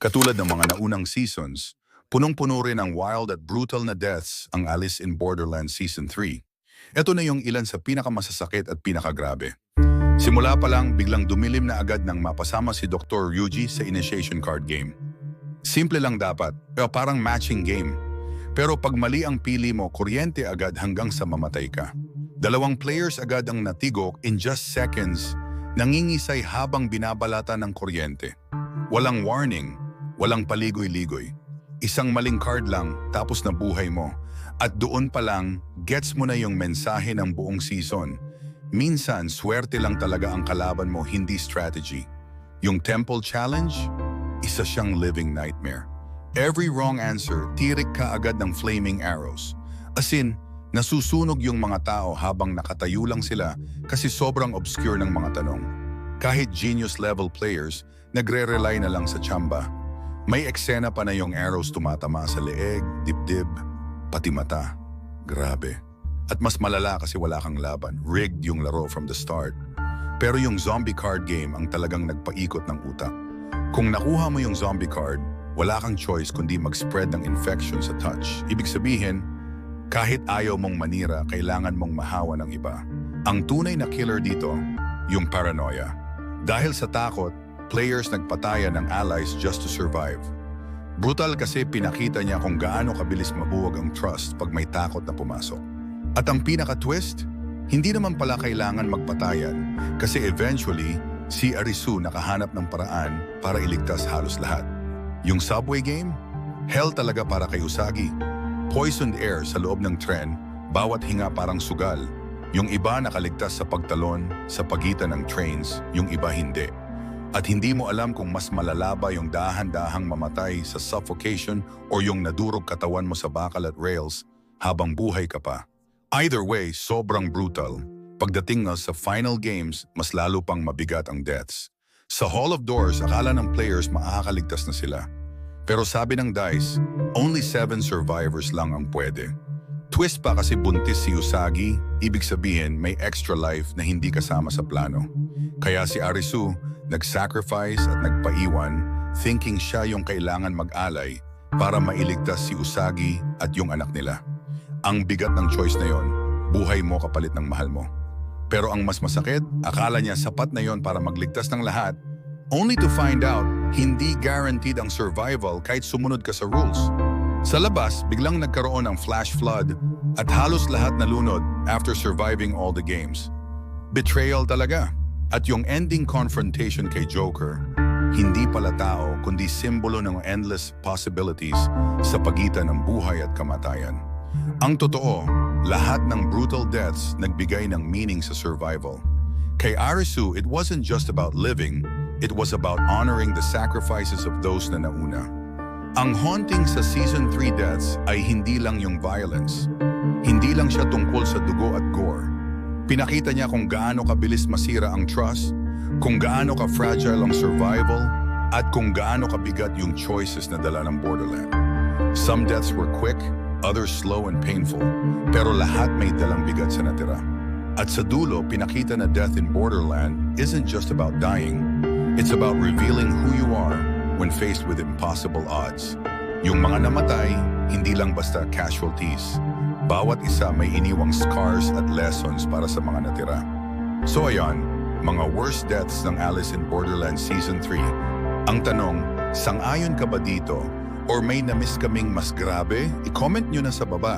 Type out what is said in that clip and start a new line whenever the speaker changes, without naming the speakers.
Katulad ng mga naunang seasons, punong-puno rin ang wild at brutal na deaths ang Alice in Borderlands Season 3. Ito na yung ilan sa pinakamasasakit at pinakagrabe. Simula pa lang, biglang dumilim na agad nang mapasama si Dr. Ryuji sa initiation card game. Simple lang dapat, pero parang matching game. Pero pag mali ang pili mo, kuryente agad hanggang sa mamatay ka. Dalawang players agad ang natigok in just seconds, nangingisay habang binabalata ng kuryente. Walang warning, walang paligoy-ligoy. Isang maling card lang, tapos na buhay mo. At doon pa lang, gets mo na yung mensahe ng buong season. Minsan, swerte lang talaga ang kalaban mo, hindi strategy. Yung Temple Challenge, isa siyang living nightmare. Every wrong answer, tirik ka agad ng flaming arrows. As in, nasusunog yung mga tao habang nakatayo lang sila kasi sobrang obscure ng mga tanong. Kahit genius-level players, nagre-rely na lang sa chamba. May eksena pa na yung arrows tumatama sa leeg, dibdib, pati mata. Grabe. At mas malala kasi wala kang laban. Rigged yung laro from the start. Pero yung zombie card game ang talagang nagpaikot ng utak. Kung nakuha mo yung zombie card, wala kang choice kundi mag-spread ng infection sa touch. Ibig sabihin, kahit ayaw mong manira, kailangan mong mahawa ng iba. Ang tunay na killer dito, yung paranoia. Dahil sa takot, players nagpataya ng allies just to survive. Brutal kasi pinakita niya kung gaano kabilis mabuwag ang trust pag may takot na pumasok. At ang pinaka-twist, hindi naman pala kailangan magpatayan kasi eventually, si Arisu nakahanap ng paraan para iligtas halos lahat. Yung subway game, hell talaga para kay Usagi. Poisoned air sa loob ng tren, bawat hinga parang sugal. Yung iba nakaligtas sa pagtalon sa pagitan ng trains, yung iba hindi. At hindi mo alam kung mas malala ba yung dahan-dahang mamatay sa suffocation o yung nadurog katawan mo sa bakal at rails habang buhay ka pa. Either way, sobrang brutal. Pagdating nga sa final games, mas lalo pang mabigat ang deaths. Sa Hall of Doors, akala ng players makakaligtas na sila. Pero sabi ng DICE, only seven survivors lang ang pwede. Twist pa kasi buntis si Usagi, ibig sabihin may extra life na hindi kasama sa plano. Kaya si Arisu nag-sacrifice at nagpaiwan thinking siya yung kailangan mag-alay para mailigtas si Usagi at yung anak nila. Ang bigat ng choice na yon, buhay mo kapalit ng mahal mo. Pero ang mas masakit, akala niya sapat na yon para magligtas ng lahat, only to find out hindi guaranteed ang survival kahit sumunod ka sa rules. Sa labas, biglang nagkaroon ng flash flood at halos lahat nalunod after surviving all the games. Betrayal talaga. At yung ending confrontation kay Joker, hindi pala tao kundi simbolo ng endless possibilities sa pagitan ng buhay at kamatayan. Ang totoo, lahat ng brutal deaths nagbigay ng meaning sa survival. Kay Arisu, it wasn't just about living, it was about honoring the sacrifices of those na nauna. Ang haunting sa Season 3 deaths ay hindi lang yung violence. Hindi lang siya tungkol sa dugo at gore. Pinakita niya kung gaano kabilis masira ang trust, kung gaano ka-fragile ang survival, at kung gaano kabigat yung choices na dala ng Borderland. Some deaths were quick, others slow and painful, pero lahat may dalang bigat sa natira. At sa dulo, pinakita na death in Borderland isn't just about dying, it's about revealing who you are when faced with impossible odds. Yung mga namatay, hindi lang basta casualties. Bawat isa may iniwang scars at lessons para sa mga natira. So ayon, mga worst deaths ng Alice in Borderland Season 3. Ang tanong, sang-ayon ka ba dito? Or may na-miss kaming mas grabe? I-comment nyo na sa baba.